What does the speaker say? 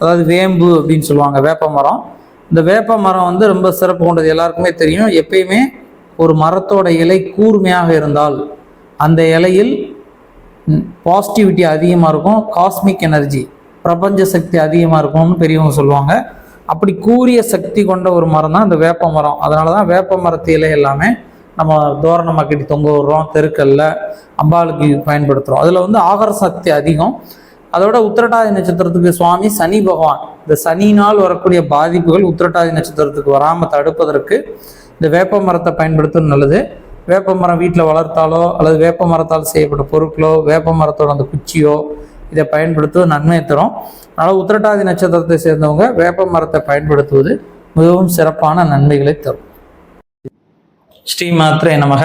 அதாவது வேம்பு அப்படின்னு சொல்லுவாங்க வேப்ப மரம். இந்த வேப்ப மரம் வந்து ரொம்ப சிறப்பு கொண்டது எல்லாருக்குமே தெரியும். எப்பயுமே ஒரு மரத்தோட இலை கூர்மையாக இருந்தால் அந்த இலையில் பாசிட்டிவிட்டி அதிகமாக இருக்கும் காஸ்மிக் எனர்ஜி பிரபஞ்ச சக்தி அதிகமாக இருக்கும்னு பெரியவங்க சொல்லுவாங்க. அப்படி கூரிய சக்தி கொண்ட ஒரு மரம் தான் இந்த வேப்ப மரம். அதனால தான் வேப்ப மரத்து இலை எல்லாமே நம்ம தோரணமாக கட்டி தொங்க விடுறோம் தெருக்கல்ல அம்பாளுக்கு பயன்படுத்துகிறோம் அதில் வந்து ஆகர சக்தி அதிகம். அதோட உத்திரட்டாதி நட்சத்திரத்துக்கு சுவாமி சனி பகவான். இந்த சனியினால் வரக்கூடிய பாதிப்புகள் உத்திரட்டாதி நட்சத்திரத்துக்கு வராமல் தடுப்பதற்கு இந்த வேப்ப மரத்தை பயன்படுத்துவது நல்லது. வேப்ப மரம் வீட்டில் வளர்த்தாலோ அல்லது வேப்ப மரத்தால் செய்யப்பட்ட பொருட்களோ வேப்ப மரத்தோட அந்த குச்சியோ இதை பயன்படுத்துவது நன்மை தரும். அதனால் உத்திரட்டாதி நட்சத்திரத்தை சேர்ந்தவங்க வேப்ப மரத்தை பயன்படுத்துவது மிகவும் சிறப்பான நன்மைகளை தரும். ஸ்ரீ மாத்திரை நமக.